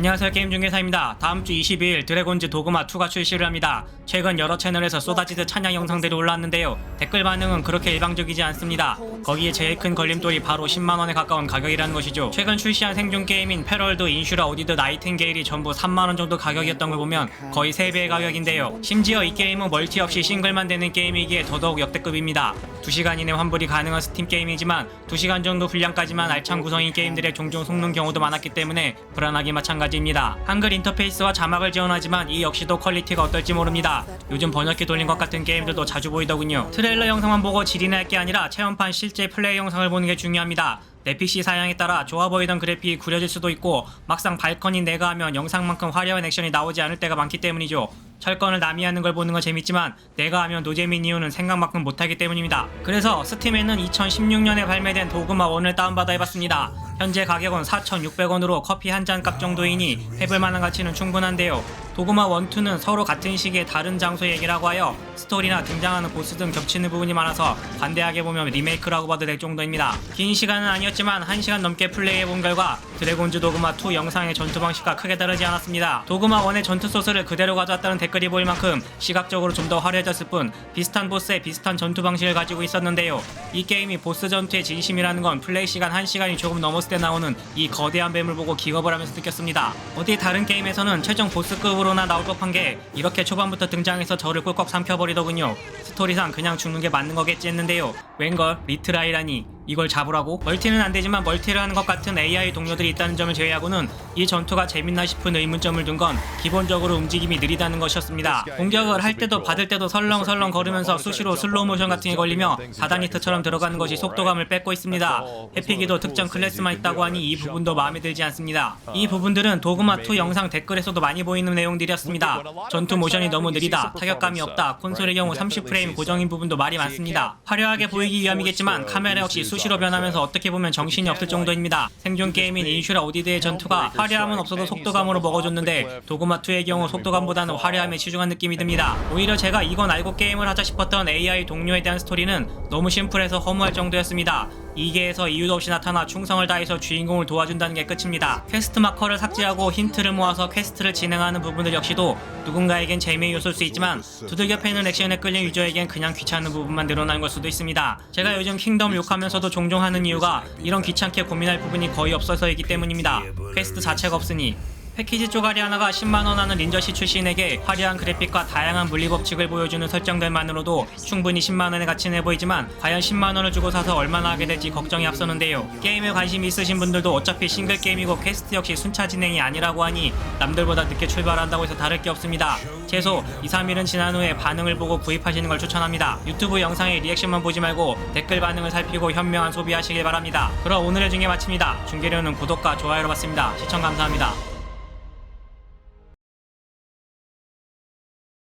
안녕하세요 게임 중개사입니다. 다음 주 22일 드래곤즈 도그마 2가 출시를 합니다. 최근 여러 채널에서 쏟아지듯 찬양 영상들이 올라왔는데요. 댓글 반응은 그렇게 일방적이지 않습니다. 거기에 제일 큰 걸림돌이 바로 10만 원에 가까운 가격이라는 것이죠. 최근 출시한 생존 게임인 패럴드, 인슈라, 오디드, 나이팅게일이 전부 3만 원 정도 가격이었던 걸 보면 거의 3배의 가격인데요. 심지어 이 게임은 멀티 없이 싱글만 되는 게임이기에 더더욱 역대급입니다. 2시간 이내 환불이 가능한 스팀 게임이지만 2시간 정도 분량까지만 알찬 구성인 게임들에 종종 속는 경우도 많았기 때문에 불안하기 마찬가지 입니다. 한글 인터페이스와 자막을 지원하지만 이 역시도 퀄리티가 어떨지 모릅니다. 요즘 번역기 돌린 것 같은 게임들도 자주 보이더군요. 트레일러 영상만 보고 질이나 할 게 아니라 체험판 실제 플레이 영상을 보는 게 중요합니다. 내 PC 사양에 따라 좋아 보이던 그래픽이 구려질 수도 있고 막상 발컨인 내가 하면 영상만큼 화려한 액션이 나오지 않을 때가 많기 때문이죠. 철권을 남이 하는 걸 보는 건 재밌지만 내가 하면 노잼인 이유는 생각만큼 못하기 때문입니다. 그래서 스팀에는 2016년에 발매된 도그마 1을 다운받아 해봤습니다. 현재 가격은 4,600원으로 커피 한 잔 값 정도이니 해볼 만한 가치는 충분한데요. 도그마 1, 2는 서로 같은 시기에 다른 장소 얘기라고 하여 스토리나 등장하는 보스 등 겹치는 부분이 많아서 관대하게 보면 리메이크라고 봐도 될 정도입니다. 긴 시간은 아니었지만 1시간 넘게 플레이해본 결과 드래곤즈 도그마 2 영상의 전투 방식과 크게 다르지 않았습니다. 도그마 1의 전투 소스를 그대로 가져왔다는 댓글이 보일 만큼 시각적으로 좀 더 화려해졌을 뿐 비슷한 보스에 비슷한 전투 방식을 가지고 있었는데요. 이 게임이 보스 전투의 진심이라는 건 플레이 시간 1시간이 조금 넘었을 때 나오는 이 거대한 뱀을 보고 기겁을 하면서 느꼈습니다. 어디 다른 게임에서는 최종 보스급으로나 나올 법한 게 이렇게 초반부터 등장해서 저를 꿀꺽 삼켜버리더군요. 스토리상 그냥 죽는 게 맞는 거겠지 했는데요. 웬걸 리트라이라니 이걸 잡으라고? 멀티는 안 되지만 멀티를 하는 것 같은 AI 동료들이 있다는 점을 제외하고는 이 전투가 재밌나 싶은 의문점을 둔 건 기본적으로 움직임이 느리다는 것이었습니다. 공격을 할 때도 받을 때도 설렁설렁 걸으면서 수시로 슬로우 모션 같은 게 걸리며 다다니트처럼 들어가는 것이 속도감을 뺏고 있습니다. 해피기도 특정 클래스만 있다고 하니 이 부분도 마음에 들지 않습니다. 이 부분들은 도그마2 영상 댓글에서도 많이 보이는 내용들이었습니다. 전투 모션이 너무 느리다, 타격감이 없다, 콘솔의 경우 30프레임 고정인 부분도 말이 많습니다. 화려하게 보이기 위함이겠지만 카메라 역시 수시로 변하면서 어떻게 보면 정신이 없을 정도입니다. 생존 게임인 인슈라 오디드의 전투가 화려함은 없어도 속도감으로 먹어줬는데 도그마2의 경우 속도감보다는 화려함에 치중한 느낌이 듭니다. 오히려 제가 이건 알고 게임을 하자 싶었던 AI 동료에 대한 스토리는 너무 심플해서 허무할 정도였습니다. 2개에서 이유도 없이 나타나 충성을 다해서 주인공을 도와준다는 게 끝입니다. 퀘스트 마커를 삭제하고 힌트를 모아서 퀘스트를 진행하는 부분들 역시도 누군가에겐 재미의 요소일 수 있지만 두들겨 패는 액션에 끌린 유저에겐 그냥 귀찮은 부분만 늘어나는 걸 수도 있습니다. 제가 요즘 킹덤 욕하면서도 종종 하는 이유가 이런 귀찮게 고민할 부분이 거의 없어서이기 때문입니다. 퀘스트 자체가 없으니 패키지 쪼가리 하나가 10만원 하는 린저시 출신에게 화려한 그래픽과 다양한 물리 법칙을 보여주는 설정들만으로도 충분히 10만원의 가치는 보이지만 과연 10만원을 주고 사서 얼마나 하게 될지 걱정이 앞서는데요. 게임에 관심이 있으신 분들도 어차피 싱글 게임이고 퀘스트 역시 순차 진행이 아니라고 하니 남들보다 늦게 출발한다고 해서 다를 게 없습니다. 최소 2, 3일은 지난 후에 반응을 보고 구입하시는 걸 추천합니다. 유튜브 영상의 리액션만 보지 말고 댓글 반응을 살피고 현명한 소비하시길 바랍니다. 그럼 오늘의 중계 마칩니다. 중계료는 구독과 좋아요로 받습니다. 시청 감사합니다.